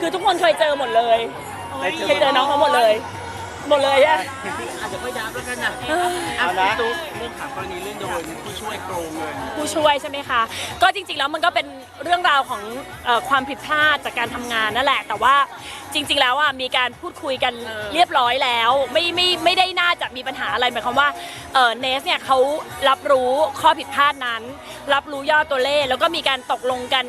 คือทุกคนเคยเจอหมดเลยเคยเจอน้องเขาหมดเลย หมดเลยอะอาจจะไม่ยับแล้วกันนะเอานะพี่ตุ๊ กเรื่องถามกรณีเรื่องโดนผู้ช่วยโกงเงินผู้ช่วยใช่ไหมคะ ก็จริงๆแล้วมันก็เป็นเรื่องราวของเอ่อความผิดพลาดจากการทำงานนั่นแหละ แต่ว่าจริง ๆ แล้วอะมีการพูดคุยกันเรียบร้อยแล้ว ไม่ไม่ไม่ได้น่าจะมีปัญหาอะไรหมายความว่าเออเนสเนี่ยเขารับรู้ข้อผิดพลาดนั้น รับรู้ยอดตัวเลข แล้วก็มีการตกลงกัน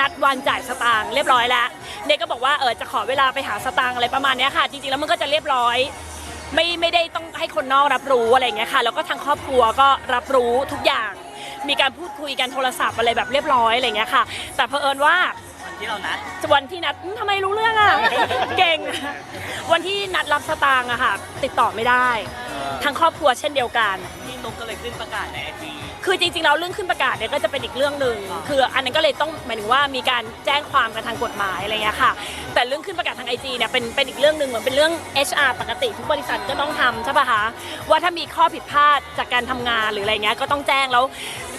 นัดวันจ่ายสตางค์เรียบร้อยแล้ว เนสก็บอกว่าเออจะขอเวลาไปหาสตางค์อะไรประมาณเนี้ยค่ะ จริงๆแล้วมันก็จะเรียบร้อย ไม่ไม่ได้ต้องให้คนนอกรับรู้อะไรอย่างเงี้ยค่ะ แล้วก็ทางครอบครัวก็รับรู้ทุกอย่าง มีการพูดคุยกันโทรศัพท์อะไรแบบเรียบร้อยอะไรอย่างเงี้ยค่ะ แต่เผอิญว่าวันที่เรานัดวันที่นัดอืมทำไมรู้เรื่องอะ เก่ง วันที่นัดรับสตางค์อะค่ะ ติดต่อไม่ได้ทางครอบครัวเช่นเดียวกันพี่ ตุ๊กก็เลยขึ้นประกาศในไอจีคือจริงๆแล้วเรื่องขึ้นประกาศเนี่ยก็จะเป็นอีกเรื่องหนึ่งคืออันนั้นก็เลยต้องหมายถึงว่ามีการแจ้งความกันทางกฎหมายอะไรเงี้ยค่ะ แต่เรื่องขึ้นประกาศทางไอจีเนี่ยเป็นเป็นอีกเรื่องหนึ่งเหมือนเป็นเรื่อง HR ปกติทุกบริษัทก็ต้องทำใช่ปะคะว่าถ้ามีข้อผิดพลาดจากการทำงานหรืออะไรเงี้ยก็ต้องแจ้งแล้ว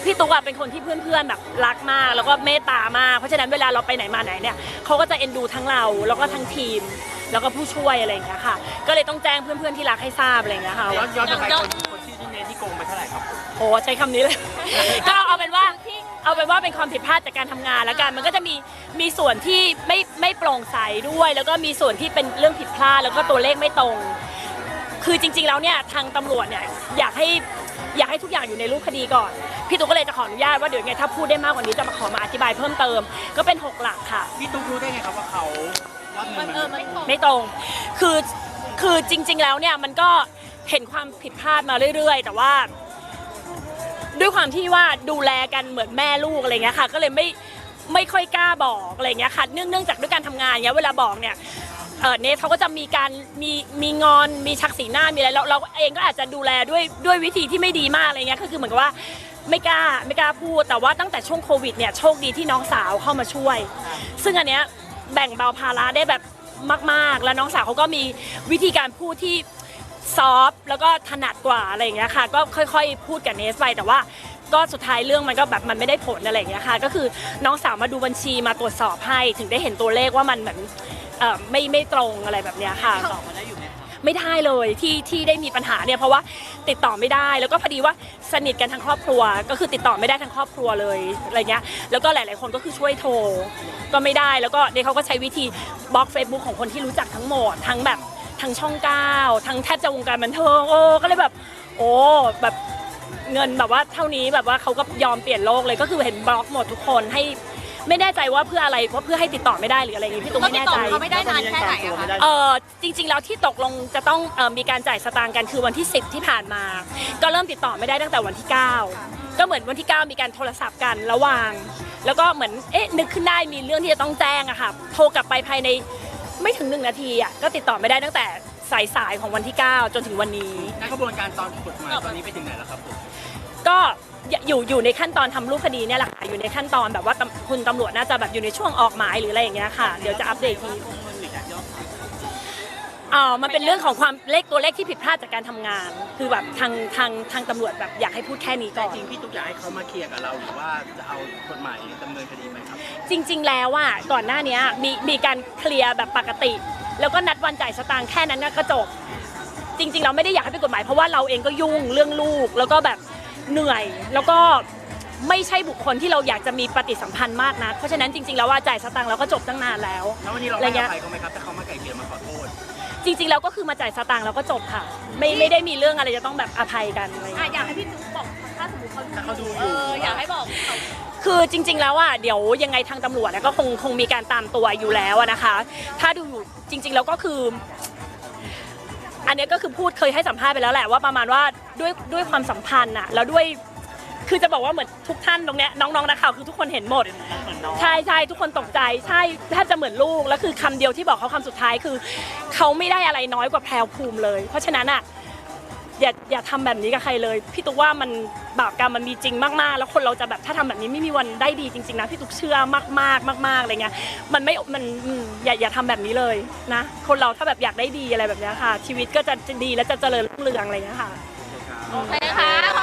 พี่ตุ๊กอะเป็นคนที่เพื่อนๆแบบรักมาก แล้วก็เมตตามากเพราะฉะนั้นเวลาเราไปไหนมาไหนเนี่ยเขาก็จะเอ็นดูทั้งเราแล้วก็ทั้งทีมแล้วก็ผู้ช่วยอะไรอย่างเงี้ยค่ะ ก็เลยต้องแจ้งเพื่อนๆที่รักให้ทราบอะไรอย่างเงี้ยค่ะย้อว่านย้อนกลับไป โกงไปเท่าไหร่ครับโอ้ใช้คำนี้เลย ก็เอาเป็นว่าเอาเป็นว่าเป็นความผิดพลาดจากการทำงานแล้วกัน มันก็จะมีมีส่วนที่ไม่ไม่โปร่งใสด้วย แล้วก็มีส่วนที่เป็นเรื่องผิดพลาดแล้วก็ตัวเลขไม่ตรง คือจริง ๆ แล้วเนี่ยทางตำรวจเนี่ยอยากให้อยากให้ทุกอย่างอยู่ในรูปคดีก่อน พี่ตุ๊กก็เลยจะขออนุญาตว่าเดี๋ยวไงถ้าพูดได้มากกว่านี้จะมาขอมาอธิบายเพิ่มเติม ก็เป็นหกหลักค่ะ พี่ตุ๊กรู้ได้ไงครับว่าเขายอดเงินมัน ไม่ตรง คือ คือจริง ๆ แล้วเนี่ยมันก็ เห็นความผิดพลาดมาเรื่อยๆ แต่ว่า ด้วยความที่ว่าดูแลกันเหมือนแม่ลูกอะไรเงี้ยค่ะ ก็เลยไม่ไม่ค่อยกล้าบอกอะไรเงี้ยค่ะเนื่องเนื่องจากด้วยการทำงานเนี้ยเวลาบอกเนี่ยเออเนทเขาก็จะมีการมีมีงอนมีชักสีหน้ามีอะไรเราเราเองก็อาจจะดูแลด้วยด้วยวิธีที่ไม่ดีมากอะไรเงี้ยก็คือเหมือนกับว่าไม่กล้าไม่กล้าพูดแต่ว่าตั้งแต่ช่วงโควิดเนี่ยโชคดีที่น้องสาวเข้ามาช่วย ซึ่งอันเนี้ยแบ่งเบาภาระได้แบบมาก ๆ แล้วน้องสาวเขาก็มีวิธีการพูดที่ ซอฟต์แล้วก็ถนัดกว่าอะไรอย่างเงี้ยค่ะ ก็ค่อยๆ พูดกับเนสไปแต่ว่า ก็สุดท้ายเรื่องมันก็แบบมันไม่ได้ผลอะไรอย่างเงี้ยค่ะ ก็คือน้องสาวมาดูบัญชีมาตรวจสอบให้ถึงได้เห็นตัวเลขว่ามันเหมือนเอ่อไม่ไม่ตรงอะไรแบบเนี้ยค่ะ ตอบมาได้อยู่ไหมครับไม่ได้เลยที่ที่ได้มีปัญหาเนี่ยเพราะว่าติดต่อไม่ได้แล้วก็พอดีว่าสนิทกันทั้งครอบครัว ก็คือติดต่อไม่ได้ทั้งครอบครัวเลยอะไรเงี้ยแล้วก็หลาย ๆ คนก็คือช่วยโทรก็ไม่ได้แล้วก็เนี่ยเขาก็ใช้วิธีบล็อก Facebook ของคนที่รู้จักทั้งหมดทั้งแบบ ทั้งช่องเก้าทั้งแทบจะวงการบันเทิงโอ้ก็เลยแบบ โอ้แบบเงินแบบว่าเท่านี้แบบว่าเขาก็ยอมเปลี่ยนโลกเลยก็คือเห็นบล็อกหมดทุกคนให้ไม่แน่ใจว่าเพื่ออะไรเพราะเพื่อให้ติดต่อไม่ได้หรืออะไรอย่างงี้พี่ตุ้มก็ไม่ติดแน่ต่อใจ เขาไม่ได้นานแค่ไหนอะคะเออจริงๆแล้วที่ตกลงจะต้องเออมีการจ่ายสตางค์กันคือวันที่ 10 ที่ผ่านมา ก็เริ่มติดต่อไม่ได้ตั้งแต่วันที่ 9 ก็เหมือนวันที่ 9 มีการโทรศัพท์กันระหว่าง แล้วก็เหมือนเอ๊ะนึกขึ้นได้มีเรื่องที่จะต้องแจ้งอะค่ะโทรกลับไปภายใน ไม่ถึง1นาทีอะก็ติดต่อไม่ได้ตั้งแต่สายๆของวันที่ 9 จนถึงวันนี้ ในกระบวนการตอนกฎหมายตอนนี้ไปถึงไหนแล้วครับผมก็อยู่อยู่ในขั้นตอนทำรูปคดีเนี่ยแหละค่ะอยู่ในขั้นตอนแบบว่าตำคุณตำรวจน่าจะแบบอยู่ในช่วงออกหมายหรืออะไรอย่างเงี้ยค่ะ เดี๋ยวจะอัปเดตอีกทีโกงเงิน อ่ามันเป็นเรื่องของความเลขตัวเลขที่ผิดพลาดจากการทำงาน คือแบบทางทางทางตำรวจแบบอยากให้พูดแค่นี้แต่ก่อน จริงพี่ตุ๊กอยากให้เขามาเคลียร์กับเราหรือว่าจะเอากฎหมายดำเนินคดีไหมครับ จริง ๆ แล้วอะก่อนหน้านี้มีมีการเคลียร์แบบปกติ แล้วก็นัดวันจ่ายสตางค์แค่นั้นก็จบ จริง ๆ เราไม่ได้อยากให้เป็นกฎหมายเพราะว่าเราเองก็ยุ่งเรื่องลูก แล้วก็แบบเหนื่อย แล้วก็ไม่ใช่บุคคลที่เราอยากจะมีปฏิสัมพันธ์มากนะเพราะฉะนั้นจริงๆแล้วว่าจ่ายสตางค์เราก็จบตั้งนานแล้ว แล้ววันนี้เราอะไรให้เงี้อยภัยเขาไหมครับถ้าเขามาไก่เกลี่ยมาขอโทษ จริงๆแล้วก็คือมาจ่ายสตางค์แล้วก็จบค่ะ ไม่ไม่ได้มีเรื่องอะไรจะต้องแบบอภัยกันอะไรอย่างอะเงี้ยอยากให้พี่ตุ๊กบอกถ้าสมมติเขาดูถ้าเขาดูอยู่เอออยากให้บอกเขาคือจริง ๆ แล้วอะเดี๋ยวยังไงทางตำรวจอะก็คงคงมีการตามตัวอยู่แล้วอะนะคะ ถ้าดูอยู่จริง ๆ แล้วก็คือ อันเนี้ยก็คือพูดเคยให้สัมภาษณ์ไปแล้วแหละว่าประมาณว่าด้วยด้วยความสัมพันธ์อะแล้วด้วย คือจะบอกว่าเหมือนทุกท่านตรงเนี้ยน้องๆนักข่าวคือทุกคนเห็นหมด ใช่ใช่ทุกคนตกใจ ใช่แทบจะเหมือนลูกแล้วคือคำเดียวที่บอกเขาคำสุดท้ายคือ เขาไม่ได้อะไรน้อยกว่าแพรวภูมิเลย เพราะฉะนั้นอะอย่าอย่าทำแบบนี้กับใครเลย พี่ตุ๊กว่ามันบาปกรรมมันมีจริงมากๆ แล้วคนเราจะแบบถ้าทำแบบนี้ไม่มีวันได้ดีจริงๆนะพี่ตุ๊กเชื่อมากๆมากๆอะไรเงี้ยมันไม่มันอืมอย่าอย่าทำแบบนี้เลยนะ คนเราถ้าแบบอยากได้ดีอะไรแบบเนี้ยค่ะ ชีวิตก็จะจะดีและจะเจริญรุ่งเรืองอะไรเงี้ยค่ะ โอเคค่ะ